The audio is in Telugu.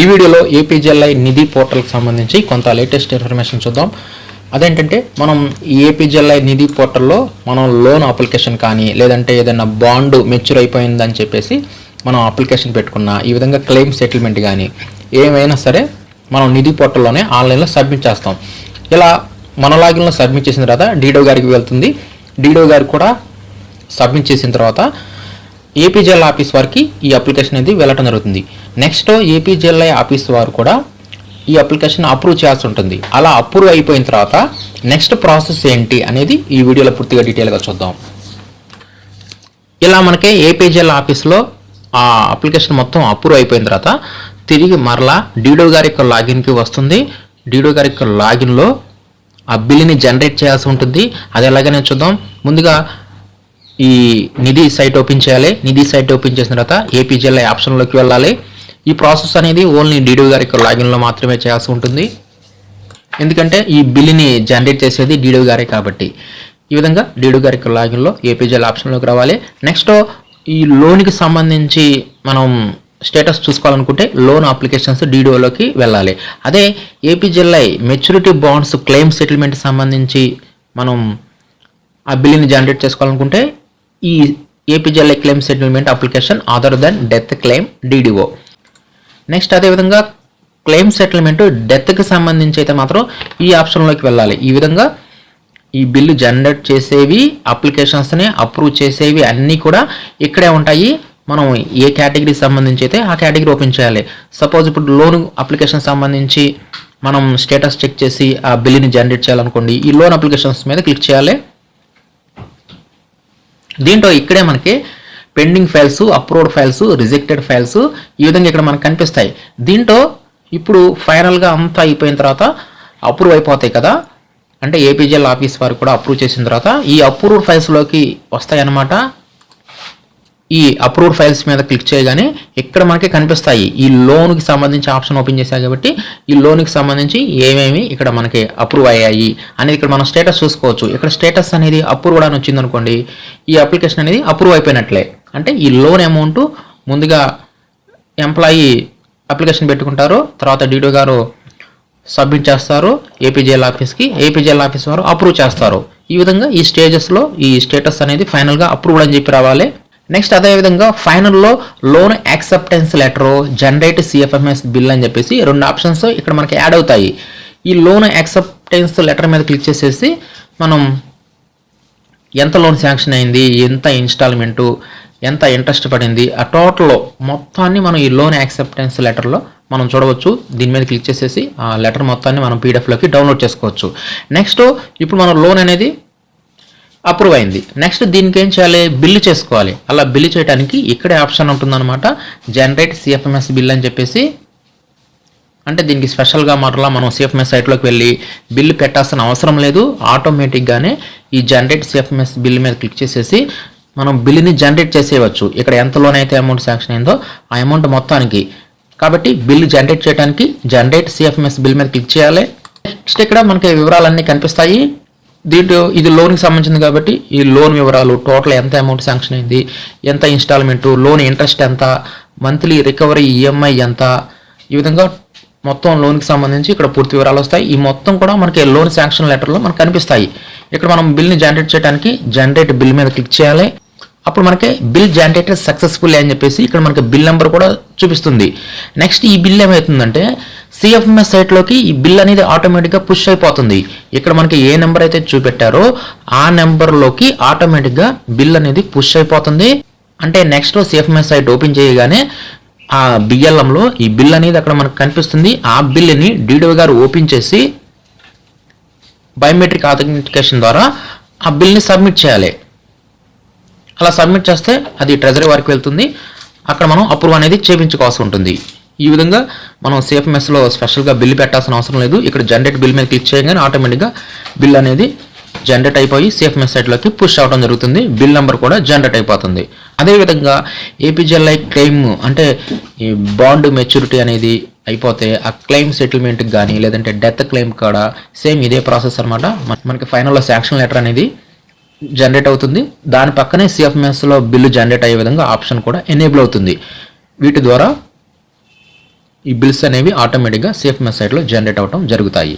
ఈ వీడియోలో ఏపీజీఎల్ఐ నిధి పోర్టల్కి సంబంధించి కొంత లేటెస్ట్ ఇన్ఫర్మేషన్ చూద్దాం. అదేంటంటే మనం ఈ ఏపీజీఎల్ఐ నిధి పోర్టల్లో మనం లోన్ అప్లికేషన్ కానీ లేదంటే ఏదైనా బాండ్ మెచ్యూర్ అయిపోయిందని చెప్పేసి మనం అప్లికేషన్ పెట్టుకున్న ఈ విధంగా క్లెయిమ్ సెటిల్మెంట్ కానీ ఏమైనా సరే మనం నిధి పోర్టల్లోనే ఆన్లైన్లో సబ్మిట్ చేస్తాం. ఇలా మన లాగిన్లో సబ్మిట్ చేసిన తర్వాత డీడో గారికి వెళ్తుంది. డీడో గారికి కూడా సబ్మిట్ చేసిన తర్వాత ఏపీజెల్ ఆఫీస్ వారికి ఈ అప్లికేషన్ అనేది వెళ్ళటం జరుగుతుంది. నెక్స్ట్ ఏపీజెల్ఐ ఆఫీస్ వారు కూడా ఈ అప్లికేషన్ అప్రూవ్ చేయాల్సి ఉంటుంది. అలా అప్రూవ్ అయిపోయిన తర్వాత నెక్స్ట్ ప్రాసెస్ ఏంటి అనేది ఈ వీడియోలో పూర్తిగా డీటెయిల్గా చూద్దాం. ఇలా మనకి ఏపీజెల్ ఆఫీస్లో ఆ అప్లికేషన్ మొత్తం అప్రూవ్ అయిపోయిన తర్వాత తిరిగి మరలా డీడో గారి యొక్క లాగిన్కి వస్తుంది. డీడో గారి యొక్క లాగిన్లో ఆ బిల్లుని జనరేట్ చేయాల్సి ఉంటుంది. అది ఎలాగనే చూద్దాం. ముందుగా ఈ నిధి సైట్ ఓపెన్ చేయాలి. నిధి సైట్ ఓపెన్ చేసిన తర్వాత ఏపీజీఎల్ఐ ఆప్షన్లోకి వెళ్ళాలి. ఈ ప్రాసెస్ అనేది ఓన్లీ డీడీ గారి యొక్క లాగిన్లో మాత్రమే చేయాల్సి ఉంటుంది. ఎందుకంటే ఈ బిల్లుని జనరేట్ చేసేది డీడీఓ గారే కాబట్టి. ఈ విధంగా డీడీ గారి యొక్క లాగిన్లో ఏపీజీఎల్ ఆప్షన్లోకి రావాలి. నెక్స్ట్ ఈ లోన్కి సంబంధించి మనం స్టేటస్ చూసుకోవాలనుకుంటే లోన్ అప్లికేషన్స్ డీడీఓలోకి వెళ్ళాలి. అదే APGLI maturity bonds claim settlement సంబంధించి మనం ఆ బిల్లుని జనరేట్ చేసుకోవాలనుకుంటే ఈ APGLI claim settlement application other than death claim DDO next అదేవిధంగా క్లెయిమ్ సెటిల్మెంట్ డెత్కి సంబంధించి అయితే మాత్రం ఈ ఆప్షన్లోకి వెళ్ళాలి. ఈ విధంగా ఈ బిల్లు జనరేట్ చేసేవి అప్లికేషన్స్ని అప్రూవ్ చేసేవి అన్నీ కూడా ఇక్కడే ఉంటాయి. మనం ఏ కేటగిరీకి సంబంధించి అయితే ఆ కేటగిరీ ఓపెన్ చేయాలి. సపోజ్ ఇప్పుడు లోన్ అప్లికేషన్ సంబంధించి మనం స్టేటస్ చెక్ చేసి ఆ బిల్లుని జనరేట్ చేయాలనుకోండి ఈ లోన్ అప్లికేషన్స్ మీద క్లిక్ చేయాలి. దీంట్లో ఇక్కడే మనకి pending files approved files rejected files ఈ విధంగా ఇక్కడ మనకు కనిపిస్తాయి. దీంట్లో ఇప్పుడు ఫైనల్గా అంతా అయిపోయిన తర్వాత అప్రూవ్ అయిపోతాయి కదా. అంటే ఏపీజీఎల్ ఆఫీస్ వారు కూడా అప్రూవ్ చేసిన తర్వాత ఈ అప్రూవ్డ్ ఫైల్స్లోకి వస్తాయి అన్నమాట ఈ అప్రూవ్డ్ ఫైల్స్ మీద క్లిక్ చేయగానే ఇక్కడ మనకి కనిపిస్తాయి. ఈ లోన్కి సంబంధించి ఆప్షన్ ఓపెన్ చేశాయి కాబట్టి ఈ లోన్కి సంబంధించి ఏమేమి ఇక్కడ మనకి అప్రూవ్ అయ్యాయి అనేది ఇక్కడ మనం స్టేటస్ చూసుకోవచ్చు. ఇక్కడ స్టేటస్ అనేది అప్రూవ్ అని వచ్చింది అనుకోండి ఈ అప్లికేషన్ అనేది అప్రూవ్ అయిపోయినట్లే. అంటే ఈ లోన్ అమౌంట్ ముందుగా ఎంప్లాయీ అప్లికేషన్ పెట్టుకుంటారు తర్వాత డీడో గారు సబ్మిట్ చేస్తారు ఏపీజేఎల్ ఆఫీస్కి ఏపీజేఎల్ ఆఫీస్ వారు అప్రూవ్ చేస్తారు. ఈ విధంగా ఈ స్టేజెస్లో ఈ స్టేటస్ అనేది ఫైనల్గా అప్రూవ్డ్ అని చెప్పి రావాలి. నెక్స్ట్ అదేవిధంగా ఫైనల్లో loan acceptance letter generate CFMS bill అని చెప్పేసి రెండు ఆప్షన్స్ ఇక్కడ మనకి యాడ్ అవుతాయి. ఈ లోన్ యాక్సెప్టెన్స్ లెటర్ మీద క్లిక్ చేసేసి మనం ఎంత లోన్ శాంక్షన్ అయింది ఎంత ఇన్స్టాల్మెంటు ఎంత ఇంట్రెస్ట్ పడింది ఆ టోటల్ మొత్తాన్ని మనం ఈ లోన్ యాక్సెప్టెన్స్ లెటర్లో మనం చూడవచ్చు. దీని మీద క్లిక్ చేసేసి ఆ లెటర్ మొత్తాన్ని మనం పీడిఎఫ్లోకి డౌన్లోడ్ చేసుకోవచ్చు. నెక్స్ట్ ఇప్పుడు మనం లోన్ అనేది అప్రూవ్ అయింది. నెక్స్ట్ దీనికి ఏం చేయాలి? బిల్లు చేసుకోవాలి. అలా బిల్లు చేయడానికి ఇక్కడే ఆప్షన్ ఉంటుందన్నమాట. జనరేట్ సిఎఫ్ఎంఎస్ బిల్ అని చెప్పేసి. అంటే దీనికి స్పెషల్గా మరలా మనం సిఎఫ్ఎంఎస్ సైట్లోకి వెళ్ళి బిల్లు పెట్టాల్సిన అవసరం లేదు. ఆటోమేటిక్గానే ఈ జనరేట్ సిఎఫ్ఎంఎస్ బిల్ మీద క్లిక్ చేసేసి మనం బిల్లుని జనరేట్ చేసేయవచ్చు. ఇక్కడ ఎంత లోన్ అయితే అమౌంట్ శాంక్షన్ అయిందో ఆ అమౌంట్ మొత్తానికి. కాబట్టి బిల్లు జనరేట్ చేయడానికి జనరేట్ సిఎఫ్ఎంఎస్ బిల్ మీద క్లిక్ చేయాలి. నెక్స్ట్ ఇక్కడ మనకి వివరాలన్నీ కనిపిస్తాయి. దీంట్లో ఇది లోన్కి సంబంధించింది కాబట్టి ఈ లోన్ వివరాలు టోటల్ ఎంత అమౌంట్ శాంక్షన్ అయింది ఎంత ఇన్స్టాల్మెంటు లోన్ ఇంట్రెస్ట్ ఎంత మంత్లీ రికవరీ ఈఎంఐ ఎంత ఈ విధంగా మొత్తం లోన్కి సంబంధించి ఇక్కడ పూర్తి వివరాలు వస్తాయి. ఈ మొత్తం కూడా మనకి లోన్ శాంక్షన్ లెటర్లో మనకు కనిపిస్తాయి. ఇక్కడ మనం బిల్ని జనరేట్ చేయడానికి జనరేట్ బిల్ మీద క్లిక్ చేయాలి. అప్పుడు మనకి బిల్ జనరేటెడ్ సక్సెస్ఫుల్ అని చెప్పేసి ఇక్కడ మనకి బిల్ నెంబర్ కూడా చూపిస్తుంది. నెక్స్ట్ ఈ బిల్ ఏమవుతుందంటే సిఎఫ్ఎంఎస్ సైట్లోకి ఈ బిల్ అనేది ఆటోమేటిక్గా పుష్ అయిపోతుంది. ఇక్కడ మనకి ఏ నెంబర్ అయితే చూపెట్టారో ఆ నెంబర్లోకి ఆటోమేటిక్గా బిల్ అనేది పుష్ అయిపోతుంది. అంటే నెక్స్ట్ సిఎఫ్ఎంఎస్ సైట్ ఓపెన్ చేయగానే ఆ బిఎల్ఎంలో ఈ బిల్ అనేది అక్కడ మనకు కనిపిస్తుంది. ఆ బిల్ని డీడో గారు ఓపెన్ చేసి బయోమెట్రిక్ ఆథెంటికేషన్ ద్వారా ఆ బిల్ని సబ్మిట్ చేయాలి. అలా సబ్మిట్ చేస్తే అది ట్రెజరీ వారికి వెళ్తుంది. అక్కడ మనం అప్రూవ్ అనేది చేయించుకోవాల్సి ఉంటుంది. ఈ విధంగా మనం సేఫ్ మెస్లో స్పెషల్గా బిల్ పెట్టాల్సిన అవసరం లేదు. ఇక్కడ జనరేట్ బిల్ మీద క్లిక్ చేయగానే ఆటోమేటిక్గా బిల్ అనేది జనరేట్ అయిపోయి సేఫ్ మెసేజ్లోకి పుష్ అవడం జరుగుతుంది. బిల్ నెంబర్ కూడా జనరేట్ అయిపోతుంది. అదేవిధంగా ఏపీజీఎల్ఐ క్లెయిమ్ అంటే ఈ బాండ్ మెచ్యూరిటీ అనేది అయిపోతే ఆ క్లెయిమ్ సెటిల్మెంట్కి కానీ లేదంటే డెత్ క్లెయిమ్ కూడా సేమ్ ఇదే ప్రాసెస్ అనమాట మనకి ఫైనల్లో శాంక్షన్ లెటర్ అనేది జనరేట్ అవుతుంది. దాని పక్కనే సిఎఫ్ఎంఎస్లో బిల్లు జనరేట్ అయ్యే విధంగా ఆప్షన్ కూడా ఎనేబుల్ అవుతుంది. వీటి ద్వారా ఈ బిల్స్ అనేవి ఆటోమేటిక్గా సేఫ్ మెసేజ్లో జనరేట్ అవడం జరుగుతాయి.